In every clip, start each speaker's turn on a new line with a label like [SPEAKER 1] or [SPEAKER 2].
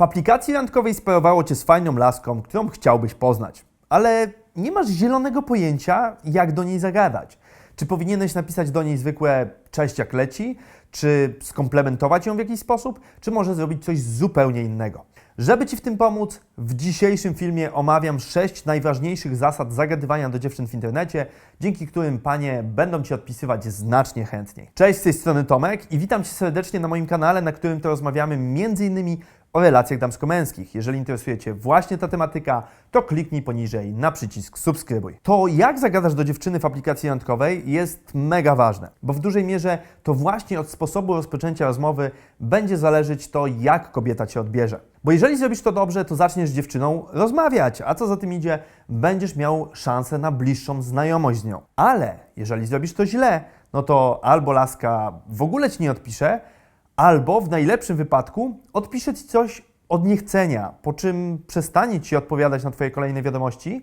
[SPEAKER 1] W aplikacji randkowej sparowało cię z fajną laską, którą chciałbyś poznać, ale nie masz zielonego pojęcia, jak do niej zagadać. Czy powinieneś napisać do niej zwykłe cześć jak leci, czy skomplementować ją w jakiś sposób, czy może zrobić coś zupełnie innego. Żeby Ci w tym pomóc, w dzisiejszym filmie omawiam sześć najważniejszych zasad zagadywania do dziewczyn w internecie, dzięki którym panie będą Ci odpisywać znacznie chętniej. Cześć, z tej strony Tomek i witam Cię serdecznie na moim kanale, na którym to rozmawiamy m.in. o relacjach damsko-męskich. Jeżeli interesuje Cię właśnie ta tematyka, to kliknij poniżej na przycisk subskrybuj. To jak zagadasz do dziewczyny w aplikacji randkowej jest mega ważne, bo w dużej mierze to właśnie od sposobu rozpoczęcia rozmowy będzie zależeć to, jak kobieta Cię odbierze. Bo jeżeli zrobisz to dobrze, to zaczniesz z dziewczyną rozmawiać, a co za tym idzie, będziesz miał szansę na bliższą znajomość z nią. Ale jeżeli zrobisz to źle, no to albo laska w ogóle Ci nie odpisze, albo w najlepszym wypadku odpisze Ci coś od niechcenia, po czym przestanie Ci odpowiadać na Twoje kolejne wiadomości,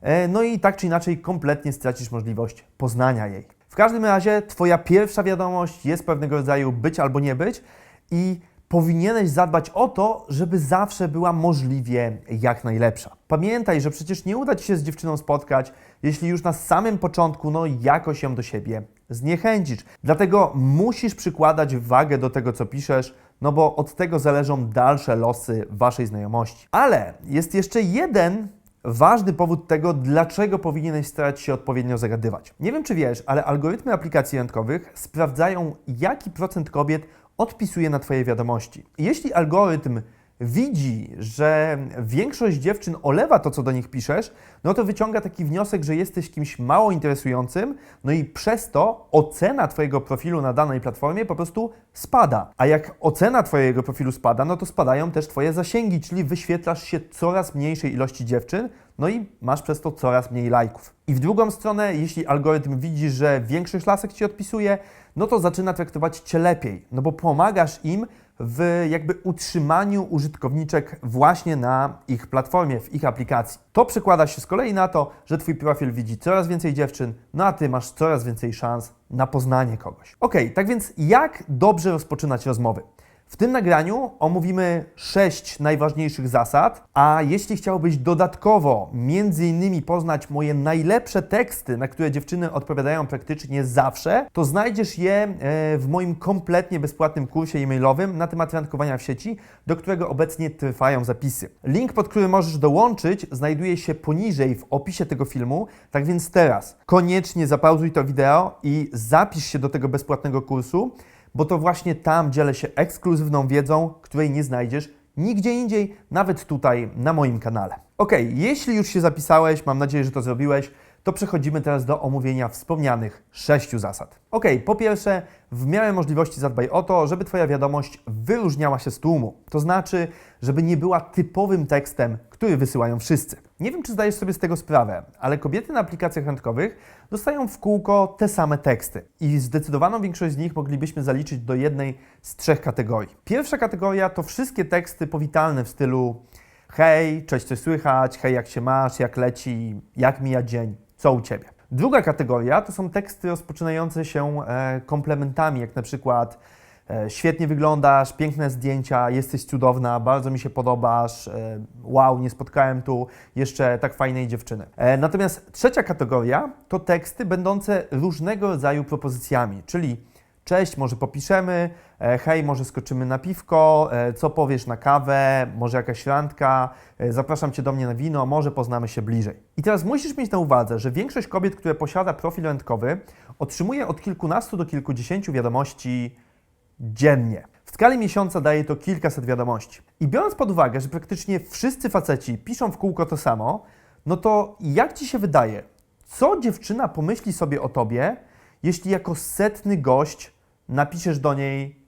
[SPEAKER 1] e, no i tak czy inaczej kompletnie stracisz możliwość poznania jej. W każdym razie Twoja pierwsza wiadomość jest pewnego rodzaju być albo nie być i powinieneś zadbać o to, żeby zawsze była możliwie jak najlepsza. Pamiętaj, że przecież nie uda Ci się z dziewczyną spotkać, jeśli już na samym początku no jakoś ją do siebie zniechęcisz. Dlatego musisz przykładać wagę do tego, co piszesz, no bo od tego zależą dalsze losy Waszej znajomości. Ale jest jeszcze jeden ważny powód tego, dlaczego powinieneś starać się odpowiednio zagadywać. Nie wiem, czy wiesz, ale algorytmy aplikacji randkowych sprawdzają, jaki procent kobiet odpisuje na Twoje wiadomości. Jeśli algorytm widzi, że większość dziewczyn olewa to, co do nich piszesz, no to wyciąga taki wniosek, że jesteś kimś mało interesującym, no i przez to ocena Twojego profilu na danej platformie po prostu spada. A jak ocena Twojego profilu spada, no to spadają też Twoje zasięgi, czyli wyświetlasz się coraz mniejszej ilości dziewczyn, no i masz przez to coraz mniej lajków. I w drugą stronę, jeśli algorytm widzi, że większość lasek Ci odpisuje, no to zaczyna traktować Cię lepiej, no bo pomagasz im w jakby utrzymaniu użytkowniczek właśnie na ich platformie, w ich aplikacji. To przekłada się z kolei na to, że Twój profil widzi coraz więcej dziewczyn, no a Ty masz coraz więcej szans na poznanie kogoś. Ok, tak więc jak dobrze rozpoczynać rozmowy? W tym nagraniu omówimy sześć najważniejszych zasad, a jeśli chciałbyś dodatkowo między innymi poznać moje najlepsze teksty, na które dziewczyny odpowiadają praktycznie zawsze, to znajdziesz je e, w moim kompletnie bezpłatnym kursie e-mailowym na temat randkowania w sieci, do którego obecnie trwają zapisy. Link, pod który możesz dołączyć, znajduje się poniżej w opisie tego filmu, tak więc teraz koniecznie zapauzuj to wideo i zapisz się do tego bezpłatnego kursu, bo to właśnie tam dzielę się ekskluzywną wiedzą, której nie znajdziesz nigdzie indziej, nawet tutaj na moim kanale. Ok, jeśli już się zapisałeś, mam nadzieję, że to zrobiłeś, to przechodzimy teraz do omówienia wspomnianych sześciu zasad. Ok, po pierwsze, w miarę możliwości zadbaj o to, żeby Twoja wiadomość wyróżniała się z tłumu. To znaczy, żeby nie była typowym tekstem, który wysyłają wszyscy. Nie wiem, czy zdajesz sobie z tego sprawę, ale kobiety na aplikacjach randkowych dostają w kółko te same teksty i zdecydowaną większość z nich moglibyśmy zaliczyć do jednej z trzech kategorii. Pierwsza kategoria to wszystkie teksty powitalne w stylu hej, cześć, coś słychać, hej, jak się masz, jak leci, jak mija dzień, co u Ciebie. Druga kategoria to są teksty rozpoczynające się e, komplementami, jak na przykład świetnie wyglądasz, piękne zdjęcia, jesteś cudowna, bardzo mi się podobasz, e, wow, nie spotkałem tu jeszcze tak fajnej dziewczyny. E, natomiast trzecia kategoria to teksty będące różnego rodzaju propozycjami, czyli Cześć, może popiszemy, e, hej, może skoczymy na piwko, e, co powiesz na kawę, może jakaś randka, e, zapraszam Cię do mnie na wino, może poznamy się bliżej. I teraz musisz mieć na uwadze, że większość kobiet, które posiada profil randkowy, otrzymuje od kilkunastu do kilkudziesięciu wiadomości dziennie. W skali miesiąca daje to kilkaset wiadomości. I biorąc pod uwagę, że praktycznie wszyscy faceci piszą w kółko to samo, no to jak Ci się wydaje, co dziewczyna pomyśli sobie o Tobie, jeśli jako setny gość napiszesz do niej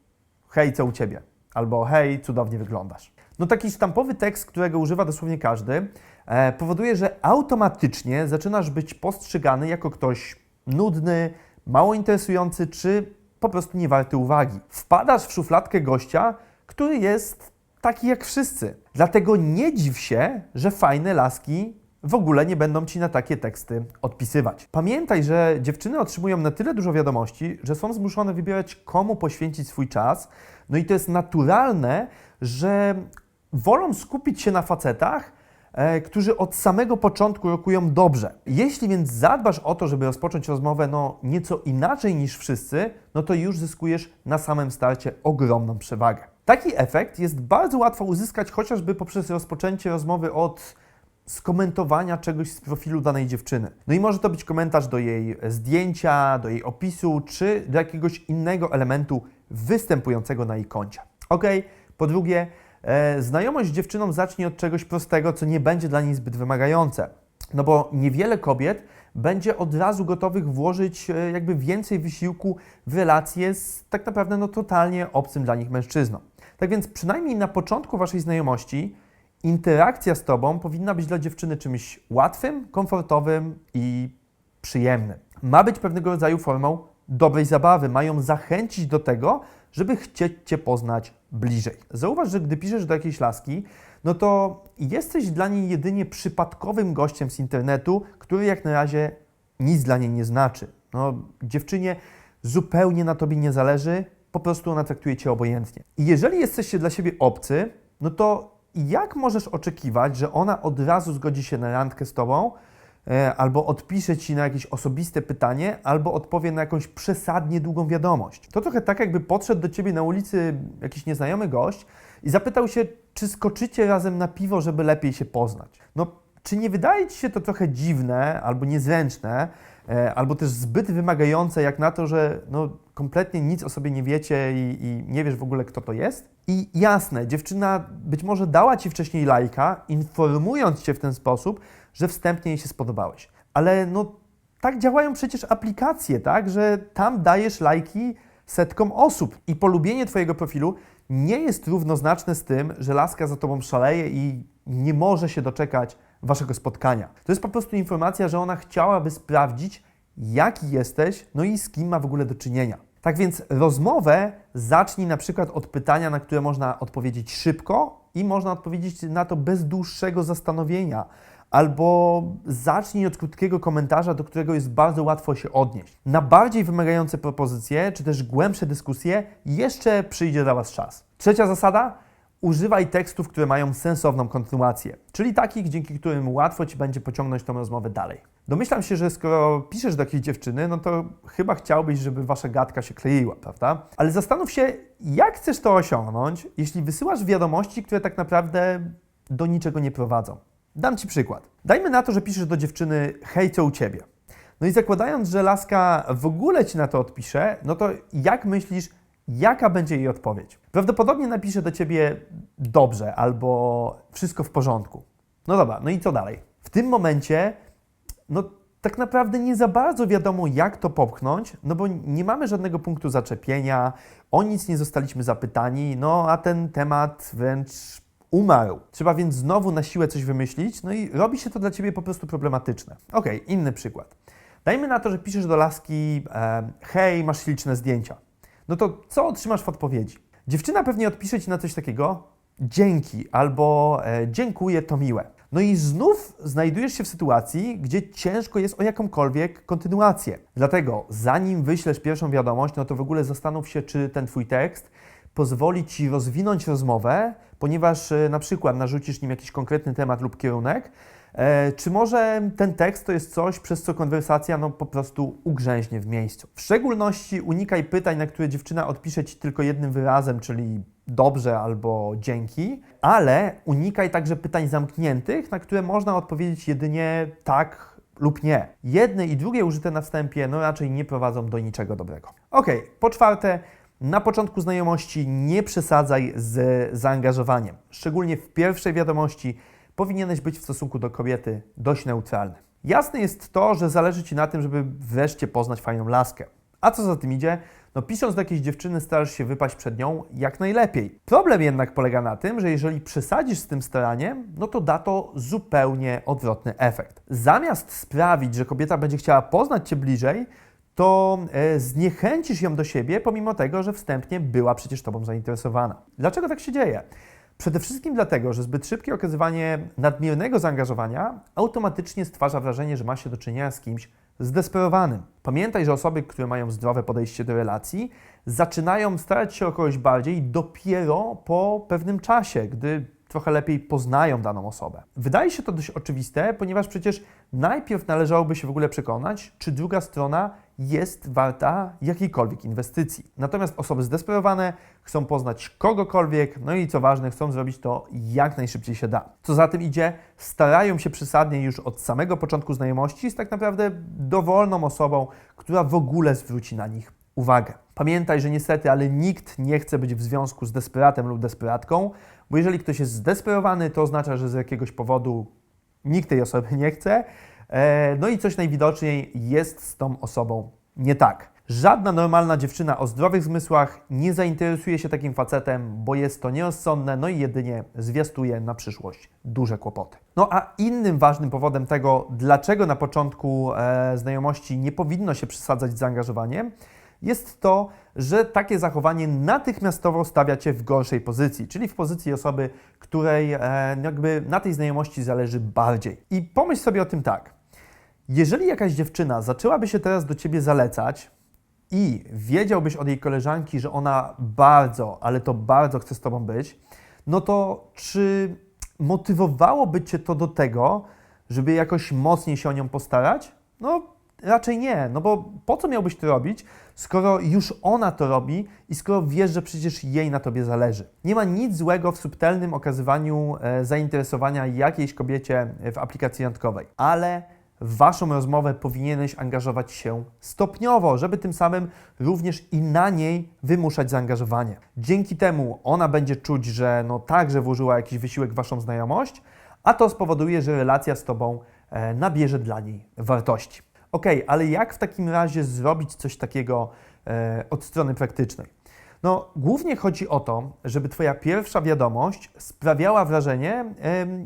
[SPEAKER 1] hej, co u Ciebie? Albo hej, cudownie wyglądasz. No taki sztampowy tekst, którego używa dosłownie każdy, e, powoduje, że automatycznie zaczynasz być postrzegany jako ktoś nudny, mało interesujący, czy po prostu nie warty uwagi. Wpadasz w szufladkę gościa, który jest taki jak wszyscy. Dlatego nie dziw się, że fajne laski w ogóle nie będą ci na takie teksty odpisywać. Pamiętaj, że dziewczyny otrzymują na tyle dużo wiadomości, że są zmuszone wybierać, komu poświęcić swój czas. No i to jest naturalne, że wolą skupić się na facetach, którzy od samego początku rokują dobrze. Jeśli więc zadbasz o to, żeby rozpocząć rozmowę no, nieco inaczej niż wszyscy, no to już zyskujesz na samym starcie ogromną przewagę. Taki efekt jest bardzo łatwo uzyskać chociażby poprzez rozpoczęcie rozmowy od skomentowania czegoś z profilu danej dziewczyny. No i może to być komentarz do jej zdjęcia, do jej opisu, czy do jakiegoś innego elementu występującego na jej koncie. Ok, po drugie, e, znajomość z dziewczyną zacznie od czegoś prostego, co nie będzie dla niej zbyt wymagające. No bo niewiele kobiet będzie od razu gotowych włożyć e, jakby więcej wysiłku w relacje z tak naprawdę no, totalnie obcym dla nich mężczyzną. Tak więc przynajmniej na początku Waszej znajomości interakcja z Tobą powinna być dla dziewczyny czymś łatwym, komfortowym i przyjemnym. Ma być pewnego rodzaju formą dobrej zabawy, mają zachęcić do tego, żeby chcieć Cię poznać bliżej. Zauważ, że gdy piszesz do jakiejś laski, no to jesteś dla niej jedynie przypadkowym gościem z internetu, który jak na razie nic dla niej nie znaczy. No, dziewczynie zupełnie na tobie nie zależy, po prostu ona traktuje cię obojętnie. I jeżeli jesteście dla siebie obcy, no to jak możesz oczekiwać, że ona od razu zgodzi się na randkę z tobą, albo odpisze ci na jakieś osobiste pytanie, albo odpowie na jakąś przesadnie długą wiadomość? To trochę tak, jakby podszedł do ciebie na ulicy jakiś nieznajomy gość i zapytał się, czy skoczycie razem na piwo, żeby lepiej się poznać. No, czy nie wydaje ci się to trochę dziwne albo niezręczne, e, albo też zbyt wymagające, jak na to, że no, kompletnie nic o sobie nie wiecie i, i nie wiesz w ogóle, kto to jest? I jasne, dziewczyna być może dała ci wcześniej lajka, informując cię w ten sposób, że wstępnie jej się spodobałeś. Ale no, tak działają przecież aplikacje, tak? Że tam dajesz lajki setkom osób i polubienie Twojego profilu nie jest równoznaczne z tym, że laska za Tobą szaleje i nie może się doczekać Waszego spotkania. To jest po prostu informacja, że ona chciałaby sprawdzić, jaki jesteś, no i z kim ma w ogóle do czynienia. Tak więc rozmowę zacznij na przykład od pytania, na które można odpowiedzieć szybko i można odpowiedzieć na to bez dłuższego zastanowienia. Albo zacznij od krótkiego komentarza, do którego jest bardzo łatwo się odnieść. Na bardziej wymagające propozycje, czy też głębsze dyskusje, jeszcze przyjdzie dla Was czas. Trzecia zasada: używaj tekstów, które mają sensowną kontynuację, czyli takich, dzięki którym łatwo Ci będzie pociągnąć tą rozmowę dalej. Domyślam się, że skoro piszesz do jakiejś dziewczyny, no to chyba chciałbyś, żeby wasza gadka się kleiła, prawda? Ale zastanów się, jak chcesz to osiągnąć, jeśli wysyłasz wiadomości, które tak naprawdę do niczego nie prowadzą. Dam Ci przykład. Dajmy na to, że piszesz do dziewczyny, hej, co u Ciebie? No i zakładając, że laska w ogóle Ci na to odpisze, no to jak myślisz, jaka będzie jej odpowiedź? Prawdopodobnie napisze do Ciebie dobrze albo wszystko w porządku. No dobra, no i co dalej? W tym momencie no tak naprawdę nie za bardzo wiadomo, jak to popchnąć, no bo nie mamy żadnego punktu zaczepienia, o nic nie zostaliśmy zapytani, no a ten temat wręcz umarł. Trzeba więc znowu na siłę coś wymyślić, no i robi się to dla Ciebie po prostu problematyczne. Ok, inny przykład. Dajmy na to, że piszesz do laski, e, hej, masz śliczne zdjęcia. No to co otrzymasz w odpowiedzi? Dziewczyna pewnie odpisze Ci na coś takiego, dzięki albo e, dziękuję, to miłe. No i znów znajdujesz się w sytuacji, gdzie ciężko jest o jakąkolwiek kontynuację. Dlatego, zanim wyślesz pierwszą wiadomość, no to w ogóle zastanów się, czy ten Twój tekst pozwoli Ci rozwinąć rozmowę, ponieważ e, na przykład narzucisz nim jakiś konkretny temat lub kierunek, czy może ten tekst to jest coś, przez co konwersacja no, po prostu ugrzęźnie w miejscu. W szczególności unikaj pytań, na które dziewczyna odpisze Ci tylko jednym wyrazem, czyli dobrze albo dzięki, ale unikaj także pytań zamkniętych, na które można odpowiedzieć jedynie tak lub nie. Jedne i drugie użyte na wstępie no raczej nie prowadzą do niczego dobrego. Ok, po czwarte, na początku znajomości nie przesadzaj z zaangażowaniem. Szczególnie w pierwszej wiadomości powinieneś być w stosunku do kobiety dość neutralny. Jasne jest to, że zależy Ci na tym, żeby wreszcie poznać fajną laskę. A co za tym idzie? No pisząc do jakiejś dziewczyny starasz się wypaść przed nią jak najlepiej. Problem jednak polega na tym, że jeżeli przesadzisz z tym staraniem, no to da to zupełnie odwrotny efekt. Zamiast sprawić, że kobieta będzie chciała poznać Cię bliżej, to e, zniechęcisz ją do siebie, pomimo tego, że wstępnie była przecież Tobą zainteresowana. Dlaczego tak się dzieje? Przede wszystkim dlatego, że zbyt szybkie okazywanie nadmiernego zaangażowania automatycznie stwarza wrażenie, że ma się do czynienia z kimś zdesperowanym. Pamiętaj, że osoby, które mają zdrowe podejście do relacji, zaczynają starać się o kogoś bardziej dopiero po pewnym czasie, gdy trochę lepiej poznają daną osobę. Wydaje się to dość oczywiste, ponieważ przecież najpierw należałoby się w ogóle przekonać, czy druga strona jest warta jakiejkolwiek inwestycji. Natomiast osoby zdesperowane chcą poznać kogokolwiek, no i co ważne, chcą zrobić to jak najszybciej się da. Co za tym idzie, starają się przesadnie już od samego początku znajomości z tak naprawdę dowolną osobą, która w ogóle zwróci na nich uwagę. Pamiętaj, że niestety, ale nikt nie chce być w związku z desperatem lub desperatką, bo jeżeli ktoś jest zdesperowany, to oznacza, że z jakiegoś powodu nikt tej osoby nie chce. E, No i coś najwidoczniej jest z tą osobą nie tak. Żadna normalna dziewczyna o zdrowych zmysłach nie zainteresuje się takim facetem, bo jest to nierozsądne, no i jedynie zwiastuje na przyszłość duże kłopoty. No a innym ważnym powodem tego, dlaczego na początku e, znajomości nie powinno się przesadzać z zaangażowaniem, jest to, że takie zachowanie natychmiastowo stawia Cię w gorszej pozycji, czyli w pozycji osoby, której e, jakby na tej znajomości zależy bardziej. I pomyśl sobie o tym tak. Jeżeli jakaś dziewczyna zaczęłaby się teraz do Ciebie zalecać i wiedziałbyś od jej koleżanki, że ona bardzo, ale to bardzo chce z Tobą być, no to czy motywowałoby Cię to do tego, żeby jakoś mocniej się o nią postarać? No raczej nie, no bo po co miałbyś to robić, skoro już ona to robi i skoro wiesz, że przecież jej na tobie zależy. Nie ma nic złego w subtelnym okazywaniu e, zainteresowania jakiejś kobiecie w aplikacji randkowej, ale w waszą rozmowę powinieneś angażować się stopniowo, żeby tym samym również i na niej wymuszać zaangażowanie. Dzięki temu ona będzie czuć, że no także włożyła jakiś wysiłek w waszą znajomość, a to spowoduje, że relacja z tobą e, nabierze dla niej wartości. Ok, ale jak w takim razie zrobić coś takiego e, od strony praktycznej? No, głównie chodzi o to, żeby Twoja pierwsza wiadomość sprawiała wrażenie,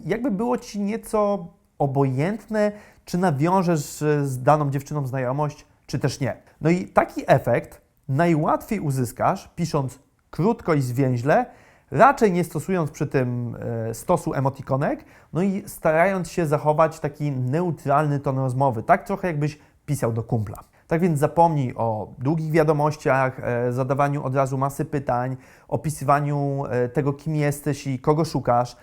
[SPEAKER 1] jakby było Ci nieco obojętne, czy nawiążesz z daną dziewczyną znajomość, czy też nie. No i taki efekt najłatwiej uzyskasz, pisząc krótko i zwięźle, raczej nie stosując przy tym e, stosu emotikonek, no i starając się zachować taki neutralny ton rozmowy, tak trochę jakbyś pisał do kumpla. Tak więc zapomnij o długich wiadomościach, e, zadawaniu od razu masy pytań, opisywaniu e, tego, kim jesteś i kogo szukasz,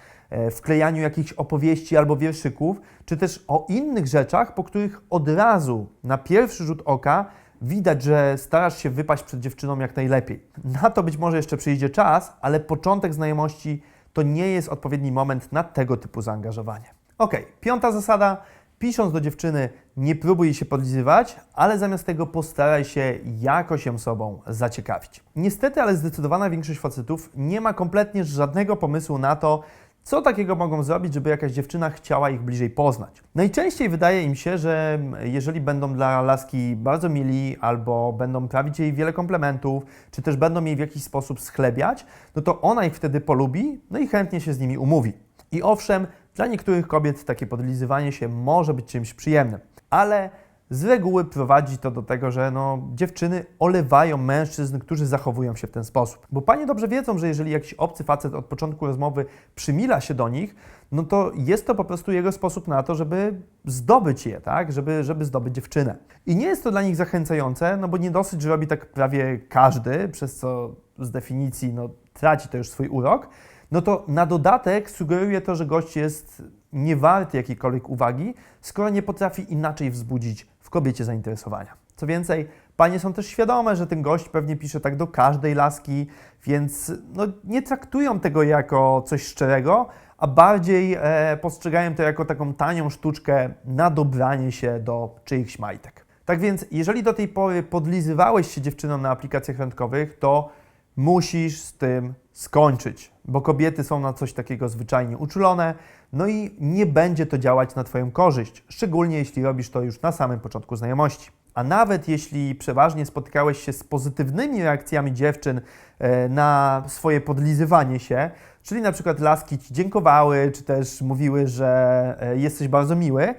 [SPEAKER 1] wklejaniu jakichś opowieści albo wierszyków, czy też o innych rzeczach, po których od razu na pierwszy rzut oka widać, że starasz się wypaść przed dziewczyną jak najlepiej. Na to być może jeszcze przyjdzie czas, ale początek znajomości to nie jest odpowiedni moment na tego typu zaangażowanie. Ok, piąta zasada. Pisząc do dziewczyny, nie próbuj się podlizywać, ale zamiast tego postaraj się jakoś ją sobą zaciekawić. Niestety, ale zdecydowana większość facetów nie ma kompletnie żadnego pomysłu na to, co takiego mogą zrobić, żeby jakaś dziewczyna chciała ich bliżej poznać. Najczęściej wydaje im się, że jeżeli będą dla laski bardzo mili, albo będą prawić jej wiele komplementów, czy też będą jej w jakiś sposób schlebiać, no to ona ich wtedy polubi, no i chętnie się z nimi umówi. I owszem, dla niektórych kobiet takie podlizywanie się może być czymś przyjemnym, ale z reguły prowadzi to do tego, że no, dziewczyny olewają mężczyzn, którzy zachowują się w ten sposób. Bo panie dobrze wiedzą, że jeżeli jakiś obcy facet od początku rozmowy przymila się do nich, no to jest to po prostu jego sposób na to, żeby zdobyć je, tak? Żeby, żeby zdobyć dziewczynę. I nie jest to dla nich zachęcające, no bo nie dosyć, że robi tak prawie każdy, przez co z definicji no, traci to już swój urok, no to na dodatek sugeruje to, że gość jest nie warty jakiejkolwiek uwagi, skoro nie potrafi inaczej wzbudzić w kobiecie zainteresowania. Co więcej, panie są też świadome, że ten gość pewnie pisze tak do każdej laski, więc no, nie traktują tego jako coś szczerego, a bardziej e, postrzegają to jako taką tanią sztuczkę na dobranie się do czyichś majtek. Tak więc, jeżeli do tej pory podlizywałeś się dziewczynom na aplikacjach randkowych, to musisz z tym skończyć, bo kobiety są na coś takiego zwyczajnie uczulone, no i nie będzie to działać na Twoją korzyść, szczególnie jeśli robisz to już na samym początku znajomości. A nawet jeśli przeważnie spotykałeś się z pozytywnymi reakcjami dziewczyn e, na swoje podlizywanie się, czyli na przykład laski Ci dziękowały, czy też mówiły, że e, jesteś bardzo miły,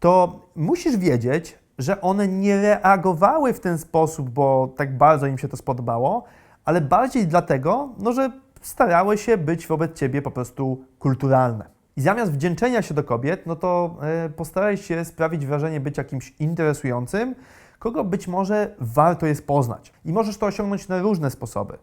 [SPEAKER 1] to musisz wiedzieć, że one nie reagowały w ten sposób, bo tak bardzo im się to spodobało, ale bardziej dlatego, no, że starały się być wobec Ciebie po prostu kulturalne. I zamiast wdzięczenia się do kobiet, no to e, postaraj się sprawić wrażenie być jakimś interesującym, kogo być może warto jest poznać. I możesz to osiągnąć na różne sposoby.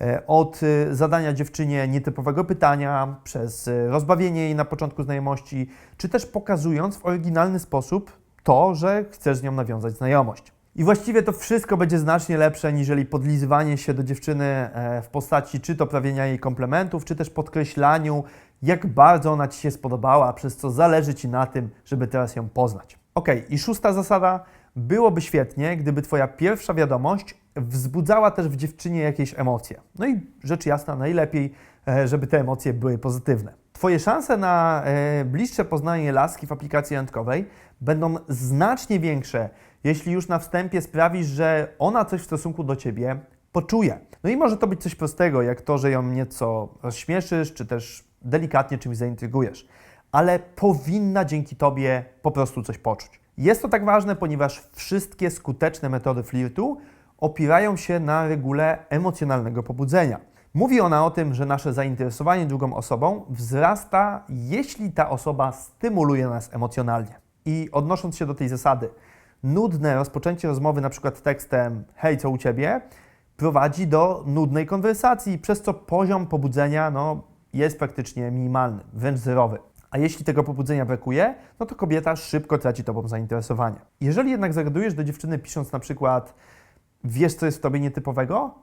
[SPEAKER 1] E, Od e, zadania dziewczynie nietypowego pytania, przez rozbawienie jej na początku znajomości, czy też pokazując w oryginalny sposób to, że chcesz z nią nawiązać znajomość. I właściwie to wszystko będzie znacznie lepsze, niżeli podlizywanie się do dziewczyny e, w postaci czy to prawienia jej komplementów, czy też podkreślaniu, jak bardzo ona Ci się spodobała, przez co zależy Ci na tym, żeby teraz ją poznać. Ok, i szósta zasada. Byłoby świetnie, gdyby Twoja pierwsza wiadomość wzbudzała też w dziewczynie jakieś emocje. No i rzecz jasna, najlepiej, e, żeby te emocje były pozytywne. Twoje szanse na e, bliższe poznanie laski w aplikacji randkowej będą znacznie większe, jeśli już na wstępie sprawisz, że ona coś w stosunku do Ciebie poczuje. No i może to być coś prostego, jak to, że ją nieco rozśmieszysz, czy też delikatnie czymś zaintrygujesz, ale powinna dzięki Tobie po prostu coś poczuć. Jest to tak ważne, ponieważ wszystkie skuteczne metody flirtu opierają się na regule emocjonalnego pobudzenia. Mówi ona o tym, że nasze zainteresowanie drugą osobą wzrasta, jeśli ta osoba stymuluje nas emocjonalnie. I odnosząc się do tej zasady, nudne rozpoczęcie rozmowy na przykład tekstem hej, co u Ciebie, prowadzi do nudnej konwersacji, przez co poziom pobudzenia no, jest praktycznie minimalny, wręcz zerowy. A jeśli tego pobudzenia brakuje, no to kobieta szybko traci Tobą zainteresowanie. Jeżeli jednak zagadujesz do dziewczyny pisząc na przykład wiesz, co jest w Tobie nietypowego,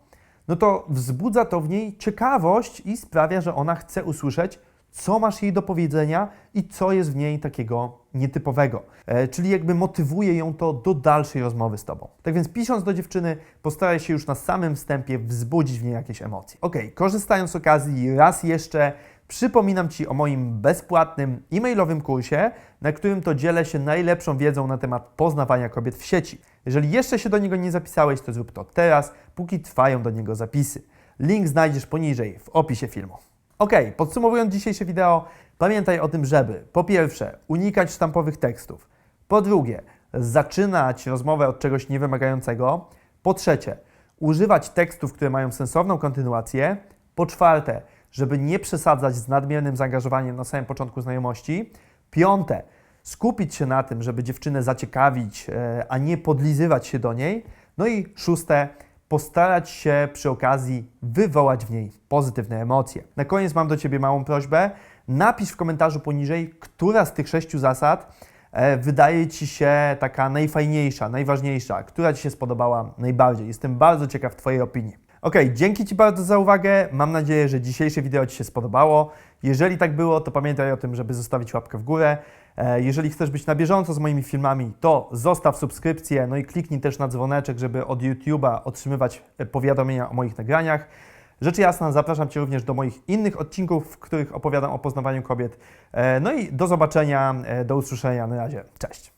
[SPEAKER 1] no to wzbudza to w niej ciekawość i sprawia, że ona chce usłyszeć, co masz jej do powiedzenia i co jest w niej takiego nietypowego. E, czyli jakby motywuje ją to do dalszej rozmowy z Tobą. Tak więc pisząc do dziewczyny, postaraj się już na samym wstępie wzbudzić w niej jakieś emocje. Ok, korzystając z okazji, raz jeszcze przypominam Ci o moim bezpłatnym e-mailowym kursie, na którym to dzielę się najlepszą wiedzą na temat poznawania kobiet w sieci. Jeżeli jeszcze się do niego nie zapisałeś, to zrób to teraz, póki trwają do niego zapisy. Link znajdziesz poniżej w opisie filmu. Ok, podsumowując dzisiejsze wideo, pamiętaj o tym, żeby po pierwsze unikać sztampowych tekstów, po drugie zaczynać rozmowę od czegoś niewymagającego, po trzecie używać tekstów, które mają sensowną kontynuację, po czwarte, żeby nie przesadzać z nadmiernym zaangażowaniem na samym początku znajomości, piąte, skupić się na tym, żeby dziewczynę zaciekawić, e, a nie podlizywać się do niej, no i szóste, postarać się przy okazji wywołać w niej pozytywne emocje. Na koniec mam do Ciebie małą prośbę. Napisz w komentarzu poniżej, która z tych sześciu zasad e, wydaje Ci się taka najfajniejsza, najważniejsza, która Ci się spodobała najbardziej. Jestem bardzo ciekaw Twojej opinii. Ok, dzięki Ci bardzo za uwagę. Mam nadzieję, że dzisiejsze wideo Ci się spodobało. Jeżeli tak było, to pamiętaj o tym, żeby zostawić łapkę w górę. E, Jeżeli chcesz być na bieżąco z moimi filmami, to zostaw subskrypcję, no i kliknij też na dzwoneczek, żeby od YouTube'a otrzymywać e, powiadomienia o moich nagraniach. Rzecz jasna, zapraszam Cię również do moich innych odcinków, w których opowiadam o poznawaniu kobiet. E, No i do zobaczenia, do usłyszenia. Na razie, cześć.